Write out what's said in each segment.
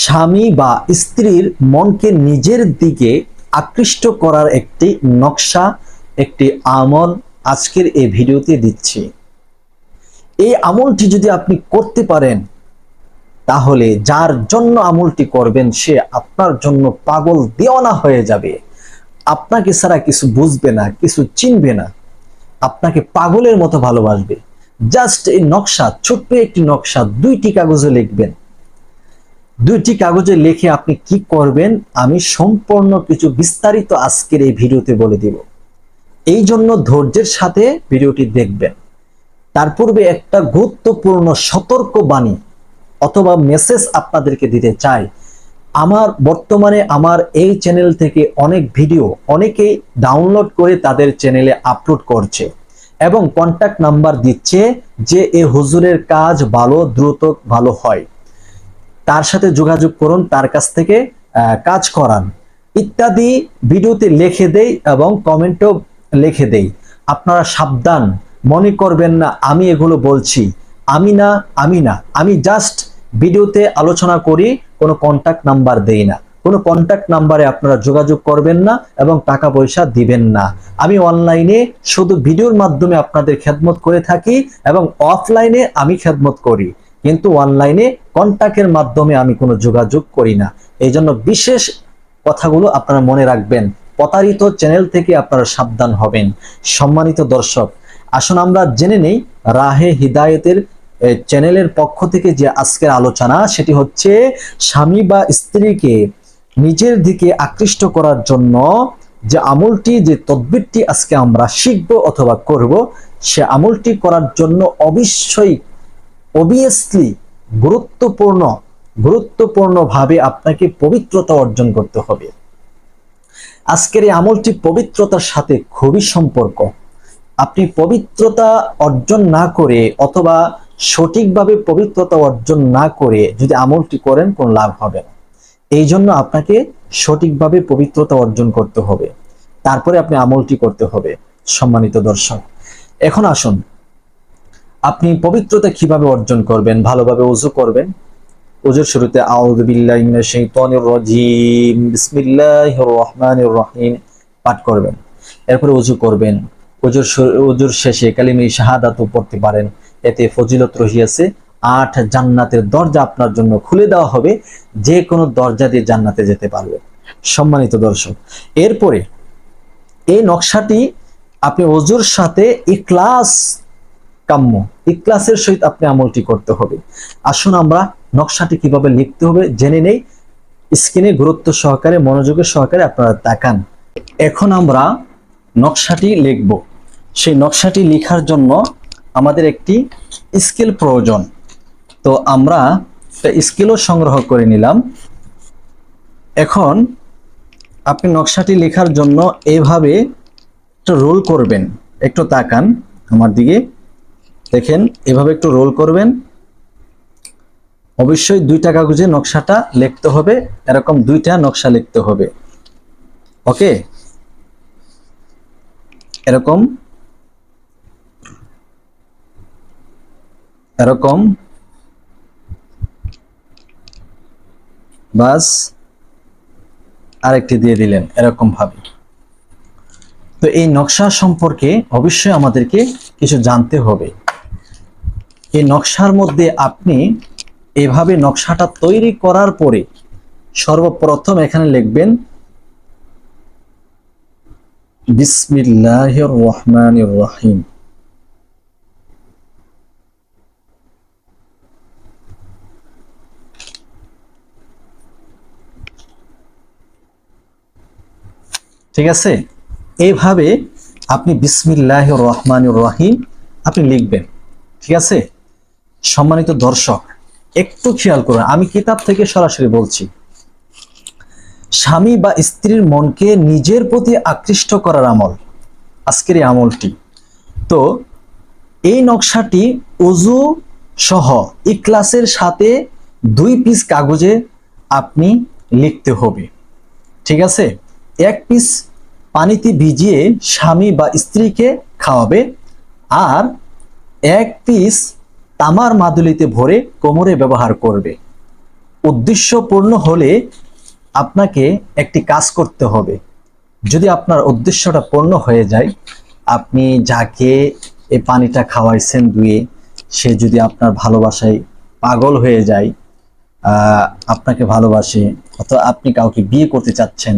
স্বামী বা স্ত্রীর মনকে নিজের দিকে আকৃষ্ট করার একটি নকশা, একটি আমল আজকের এই ভিডিওতে দিচ্ছি। এই আমলটি যদি আপনি করতে পারেন, তাহলে যার জন্য আমলটি করবেন, সে আপনার জন্য পাগল দেওয়ানা হয়ে যাবে। আপনাকে ছাড়া কিছু বুঝবে না, কিছু চিনবে না। আপনাকে পাগলের মতো ভালোবাসবে। জাস্ট এই নকশা, ছোট্ট একটি নকশা, দুইটি কাগজে লিখবেন। দুইটি কাগজে লিখে আপনি কি করবেন, আমি সম্পূর্ণ কিছু বিস্তারিত আজকের এই ভিডিওতে বলে দিব। এই জন্য ধৈর্যের সাথে ভিডিওটি দেখবেন। তার পূর্বে একটা গুরুত্বপূর্ণ সতর্ক বাণী অথবা মেসেজ আপনাদেরকে দিতে চাই। আমার বর্তমানে আমার এই চ্যানেল থেকে অনেক ভিডিও অনেকেই ডাউনলোড করে তাদের চ্যানেলে আপলোড করছে এবং কন্ট্যাক্ট নাম্বার দিচ্ছে যে এ হুজুরের কাজ ভালো, দ্রুত ভালো হয়। সাথে যোগাযোগ করুন, তার কাছ থেকে কাজ করান। ইত্যাদি ভিডিওতে লিখে দেই এবং কমেন্টও লিখে দেই। আপনারা সাবধান, মনে করবেন না, আমি এগুলো বলছি। আমি না আমি না। আমি জাস্ট ভিডিওতে আলোচনা করি, কোনো কন্টাক্ট নাম্বার দেই না। কোনো কন্টাক্ট নাম্বারে আপনারা যোগাযোগ করবেন না এবং টাকা পয়সা দিবেন না। আমি অনলাইনে শুধু ভিডিওর মাধ্যমে আপনাদের খেদমত করে থাকি এবং অফলাইনে আমি খেদমত করি। কিন্তু অনলাইনে কন্টাক্টের মাধ্যমে আমি কোনো যোগাযোগ করি না। এই জন্য বিশেষ কথাগুলো আপনারা মনে রাখবেন। প্রতারিত চ্যানেল থেকে আপনারা সাবধান হবেন। সম্মানিত দর্শক, আসুন আমরা জেনে নেই রাহে হিদায়তের চ্যানেলের পক্ষ থেকে যে আজকের আলোচনা, সেটি হচ্ছে স্বামী বা স্ত্রীকে নিজের দিকে আকৃষ্ট করার জন্য যে আমলটি, যে তদবিরটি আজকে আমরা শিখব অথবা করব, সে আমলটি করার জন্য অবশ্যই অবভিয়াসলি গুরুত্বপূর্ণ, গুরুত্বপূর্ণভাবে আপনাকে পবিত্রতা অর্জন করতে হবে। আজকের এই আমলটি পবিত্রতার সাথে খুবই সম্পর্ক। আপনি পবিত্রতা অর্জন না করে অথবা সঠিকভাবে পবিত্রতা অর্জন না করে যদি আমলটি করেন, কোনো লাভ হবে না। এই জন্য আপনাকে সঠিকভাবে পবিত্রতা অর্জন করতে হবে। তারপরে আপনি আমলটি করতে হবে, সম্মানিত দর্শক। এখন আসুন আপনি পবিত্রতা কীভাবে অর্জন করবেন? ভালোভাবে উজু করবেন? উজুর শুরুতে রহিম। পাঠ করবেন। এরপরে উজু করবেন। উজুর উজুর শেষে কালিমে শাহাদাতও পড়তে পারেন। এতে ফজিলত রহিয়াছে। আট জান্নাতের দরজা আপনার জন্য খুলে দেওয়া হবে। যে কোনো দরজা দিয়ে জান্নাতে যেতে পারবে সম্মানিত দর্শক, এরপরে এই নকশাটি আপনি অজুর সাথে ইখলাস কাম্য। ইখলাসের সহিত আপনি আমলটি করতে হবে। আসুন আমরা নকশাটি কীভাবে লিখতে হবে জেনে নেই। স্ক্রিনে গুরুত্ব সহকারে, মনোযোগের সহকারে আপনারা তাকান। এখন আমরা নকশাটি লিখব। সেই নকশাটি লেখার জন্য আমাদের একটি স্কেল প্রয়োজন। তো আমরা স্কেলও সংগ্রহ করে নিলাম। এখন আপনি নকশাটি লেখার জন্য এভাবে একটু রোল করবেন। একটু তাকান আমার দিকে। দেখেন, এভাবে একটু রোল করবেন। অবশ্যই দুইটা কাগজে নকশাটা লিখতে হবে, এরকম দুইটা নকশা লিখতে হবে। ওকে? এরকম। এরকম। বাস, আরেকটি দিয়ে দিলেন, এরকম ভাবে। তো এই নকশা সম্পর্কে অবশ্যই আমাদেরকে কিছু জানতে হবে। এই নকশার মধ্যে আপনি এভাবে নকশাটা তৈরি করার পরে সর্বপ্রথম এখানে লিখবেন, বিসমিল্লাহির রহমানির রহিম। ঠিক আছে? এইভাবে আপনি বিসমিল্লাহ রহমানুর রহিম আপনি লিখবেন। ঠিক আছে? সম্মানিত দর্শক, একটু খেয়াল করুন, আমি কিতাব থেকে সরাসরি বলছি। স্বামী বা স্ত্রীর মনকে নিজের প্রতি আকৃষ্ট করার আমল, আজকের এই আমলটি। তো, এই নকশাটি অজু সহ ইকলাসের সাথে দুই পিস কাগজে আপনি লিখতে হবে। ঠিক আছে? এক পিস পানিতে ভিজিয়ে স্বামী বা স্ত্রীকে খাওয়াবে, আর এক পিস তামার মাদুলিতে ভরে কোমরে ব্যবহার করবে। উদ্দেশ্য পূর্ণ হলে আপনাকে একটি কাজ করতে হবে। যদি আপনার উদ্দেশ্যটা পূর্ণ হয়ে যায়, আপনি যাকে এই পানিটা খাওয়াইছেন দুয়ে, সে যদি আপনার ভালোবাসায় পাগল হয়ে যায় আপনাকে ভালোবাসে, অথবা আপনি কাউকে বিয়ে করতে চাচ্ছেন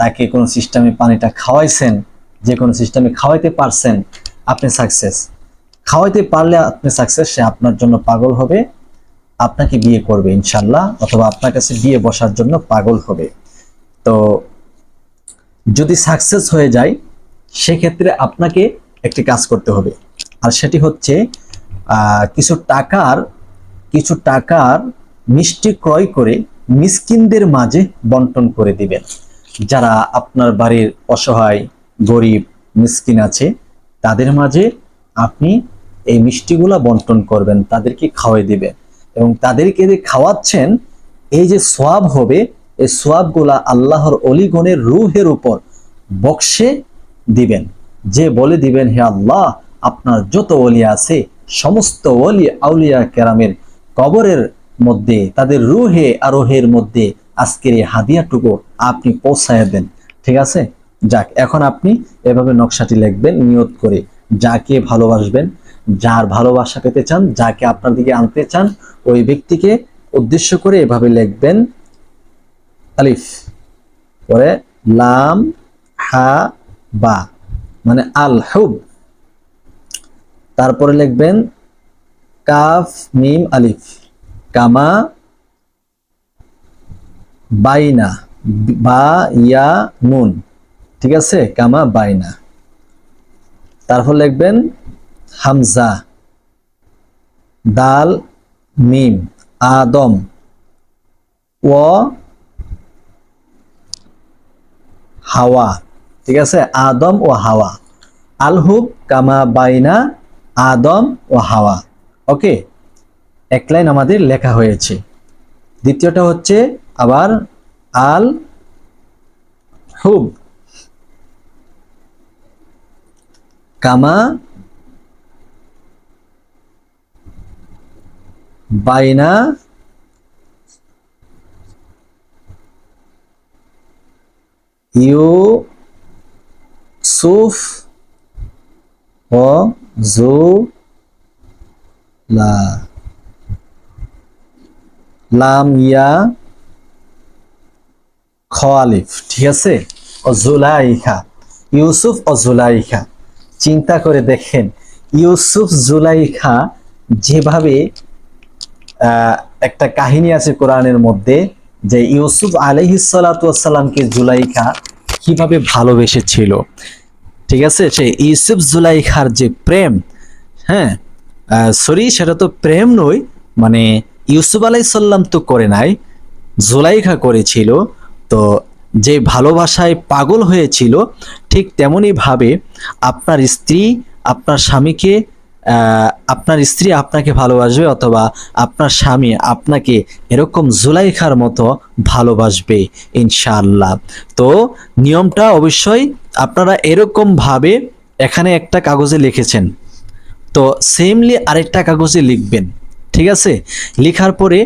তাকে কোনো সিস্টেমে পানিটা খাওয়াইছেন, যে কোনো সিস্টেমে খাওয়াইতে পারছেন, আপনি সাকসেস খাওয়াইতে পারলে আপনি সাকসেস সে আপনার জন্য পাগল হবে। আপনাকে বিয়ে করবে ইনশাল্লাহ অথবা আপনার কাছে বিয়ে বসার জন্য পাগল হবে। তো যদি সাকসেস হয়ে যায়, সেক্ষেত্রে আপনাকে একটি কাজ করতে হবে। আর সেটি হচ্ছে কিছু টাকার কিছু টাকার মিষ্টি ক্রয় করে মিসকিনদের মাঝে বন্টন করে দিবেন। যারা আপনার বাড়ির অসহায়, গরিব, মিসকিন আছে, তাদের মাঝে আপনি এই মিষ্টিগুলা বন্টন করবেন, তাদেরকে খাওয়াই দিবেন। এবং তাদেরকে যে খাওয়াচ্ছেন, এই যে সোয়াব হবে, এই সোয়াবগুলা আল্লাহর অলিগণের রুহের উপর বক্সে দিবেন। যে বলে দিবেন, হে আল্লাহ, আপনার যত ওলি আছে, সমস্ত অলি আউলিয়া কেরামের কবরের মধ্যে, তাদের রুহে আরোহের মধ্যে আজকের এই হাদিয়াটুকু আপনি পৌঁছায় দেন। ঠিক আছে? যাক, এখন আপনি এভাবে নকশাটি লিখবেন, নিয়ত করে। যাকে ভালোবাসবেন, যার ভালোবাসা পেতে চান, যাকে আপনার দিকে আনতে চান, ওই ব্যক্তিকে উদ্দেশ্য করে এভাবে লিখবেন, আলিফ, পরে লাম, হা, বা মানে আল হুব। তারপরে লিখবেন কাফ, মিম, আলিফ, কামা, বাইনা, বা, ইয়া, নুন, ঠিক আছে? কামা, বাইনা। তারপর লিখবেন হামজা, দাল, মিম, আদম, ও হাওয়া, ঠিক আছে? আদম ও হাওয়া। আলহুব কামা বাইনা আদম ও হাওয়া। ওকে? এক লাইন আমাদের লেখা হয়েছে। দ্বিতীয়টা হচ্ছে আবার আল হুব। কামা বাইনা ইউ ইউসুফ ও জুলা। লাম ইয়া খোয়ালিফ ঠিক আছে? অজুলাইখা ইউসুফ অজুলাইখা চিন্তা করে দেখেন, ইউসুফ জুলাইখা যেভাবে একটা কাহিনী আছে কোরআনের মধ্যে যে ইউসুফ আলহিসাল্লামকে জুলাইখা কীভাবে ভালোবেসেছিল। ঠিক আছে? সে ইউসুফ জুলাইখার যে প্রেম হ্যাঁ সরি, সেটা তো প্রেম নয় মানে ইউসুফ আলাইসাল্লাম তো করে নাই, জুলাইখা করেছিল, তো যে ভালোবাসায় পাগল হয়েছিল, ঠিক তেমনই ভাবে আপনার স্ত্রী আপনার স্বামীকে আপনার স্ত্রী আপনাকে ভালোবাসবে অথবা আপনার স্বামী আপনাকে এরকম জুলাইখার মতো ভালোবাসবে ইনশাআল্লাহ। তো নিয়মটা অবশ্যই আপনারা এরকম ভাবে এখানে একটা কাগজে লিখেছেন। তো সেমলি আরেকটা কাগজে লিখবেন, ঠিক আছে? লেখার পরে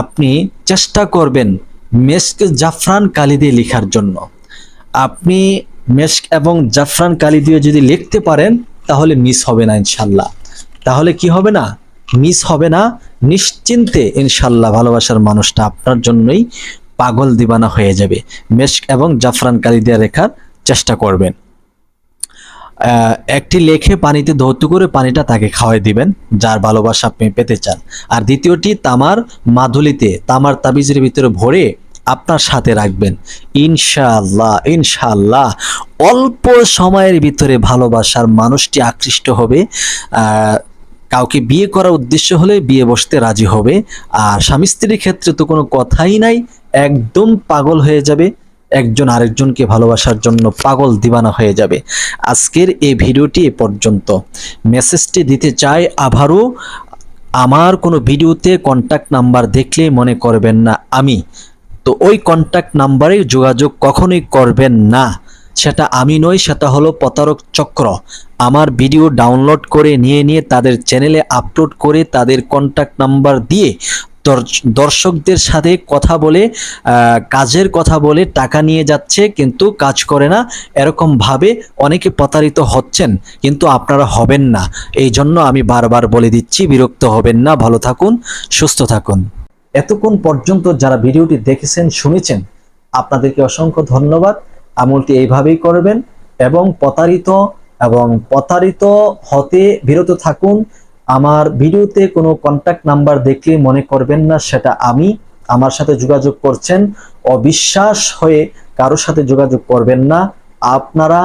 আপনি চেষ্টা করবেন মেস্ক জাফরান কালি দিয়ে লেখার জন্য। আপনি মেস্ক এবং জাফরান কালি দিয়ে যদি লিখতে পারেন, তাহলে মিস হবে না ইনশাল্লাহ। তাহলে কি হবে না? মিস হবে না, নিশ্চিন্তে ইনশাল্লাহ ভালোবাসার মানুষটা আপনার জন্যই পাগল দিবানা হয়ে যাবে। মেস্ক এবং জাফরান কালি দিয়ে রেখার চেষ্টা করবেন। একটি লেখে পানিতে ধৌত করে পানিটা তাকে খাওয়াই দিবেন, যার ভালোবাসা আপনি পেতে চান। আর দ্বিতীয়টি, তামার মাধুলিতে, তামার তাবিজের ভিতরে ভরে আপনার সাথে রাখবেন। ইনশাআল্লাহ ইনশাআল্লাহ। অল্প সময়ের ভিতরে ভালোবাসার মানুষটি আকৃষ্ট হবে। কাউকে বিয়ে করার উদ্দেশ্য হলে বিয়ে বসতে রাজি হবে। আর স্বামী স্ত্রীর ক্ষেত্রে তো কোনো কথাই নাই। একদম পাগল হয়ে যাবে। একজন আরেকজনকে ভালোবাসার জন্য পাগল দিবানা হয়ে যাবে। আজকের এই ভিডিওটি এ পর্যন্ত। মেসেজটি দিতে চাই আবারও, আমার কোনো ভিডিওতে কন্ট্যাক্ট নাম্বার দেখলে মনে করবেন না আমি। তো ওই কন্ট্যাক্ট নাম্বারে যোগাযোগ কখনোই করবেন না। সেটা আমি নই, সেটা হলো প্রতারক চক্র। আমার ভিডিও ডাউনলোড করে নিয়ে নিয়ে তাদের চ্যানেলে আপলোড করে তাদের কন্ট্যাক্ট নাম্বার দিয়ে দর্শ- দর্শকদের সাথে কথা বলে কাজের কথা বলে টাকা নিয়ে যাচ্ছে, কিন্তু কাজ করে না। এরকম ভাবে অনেকে প্রতারিত হচ্ছেন, কিন্তু আপনারা হবেন না। এই জন্য আমি বারবার বলে দিচ্ছি, বিরক্ত হবেন না। ভালো থাকুন, সুস্থ থাকুন। এতক্ষণ পর্যন্ত যারা ভিডিওটি দেখেছেন, শুনেছেন, আপনাদেরকে অসংখ্য ধন্যবাদ। আমলটি এইভাবেই করবেন এবং প্রতারিত এবং প্রতারিত হতে বিরত থাকুন। আমার ভিডিওতে কোনো কন্ট্যাক্ট নাম্বার দেখলে মনে করবেন না, সেটা আমি আমার সাথে যোগাযোগ করছেন। অবিশ্বাস হয়ে কারোর সাথে যোগাযোগ করবেন না। আপনারা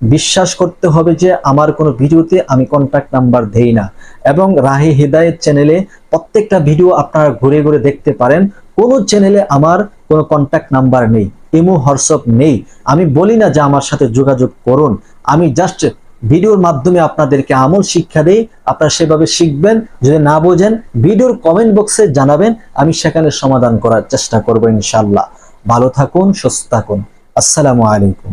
বিশ্বাস করতে হবে যে আমার কোনো ভিডিওতে আমি কন্ট্যাক্ট নাম্বার দেই না। এবং রাহে হেদায়েত চ্যানেলে প্রত্যেকটা ভিডিও আপনারা ঘুরে ঘুরে দেখতে পারেন। কোনো চ্যানেলে আমার কোনো কন্ট্যাক্ট নাম্বার নেই, ইমো, হোয়াটসঅ্যাপ নেই। আমি বলি না যে আমার সাথে যোগাযোগ করুন। আমি জাস্ট ভিডিওর মাধ্যমে আপনাদেরকে আমল শিক্ষা দেই। আপনারা সেভাবে শিখবেন, যদি না বোঝেন, ভিডিওর কমেন্ট বক্সে জানাবেন। আমি সেখানে সমাধান করার চেষ্টা করব ইনশাল্লাহ ভালো থাকুন, সুস্থ থাকুন। আসসালামু আলাইকুম।